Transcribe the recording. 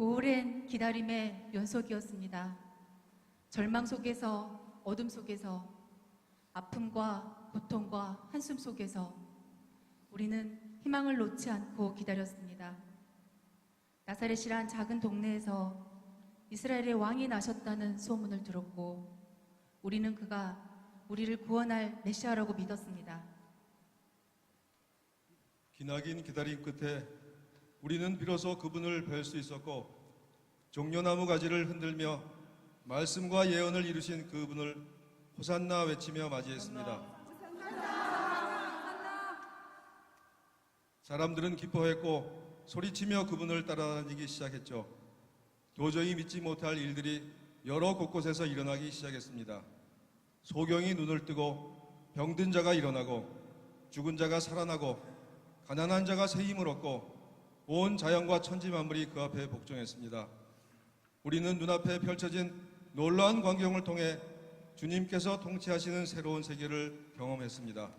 오랜 기다림의 연속이었습니다. 절망 속에서 어둠 속에서 아픔과 고통과 한숨 속에서 우리는 희망을 놓지 않고 기다렸습니다. 나사렛이란 작은 동네에서 이스라엘의 왕이 나셨다는 소문을 들었고 우리는 그가 우리를 구원할 메시아라고 믿었습니다. 기나긴 기다림 끝에 우리는 비로소 그분을 뵐 수 있었고 종려나무 가지를 흔들며 말씀과 예언을 이루신 그분을 호산나 외치며 맞이했습니다. 사람들은 기뻐했고 소리치며 그분을 따라다니기 시작했죠. 도저히 믿지 못할 일들이 여러 곳곳에서 일어나기 시작했습니다. 소경이 눈을 뜨고 병든 자가 일어나고 죽은 자가 살아나고 가난한 자가 새 힘을 얻고 온 자연과 천지 만물이 그 앞에 복종했습니다. 우리는 눈앞에 펼쳐진 놀라운 광경을 통해 주님께서 통치하시는 새로운 세계를 경험했습니다.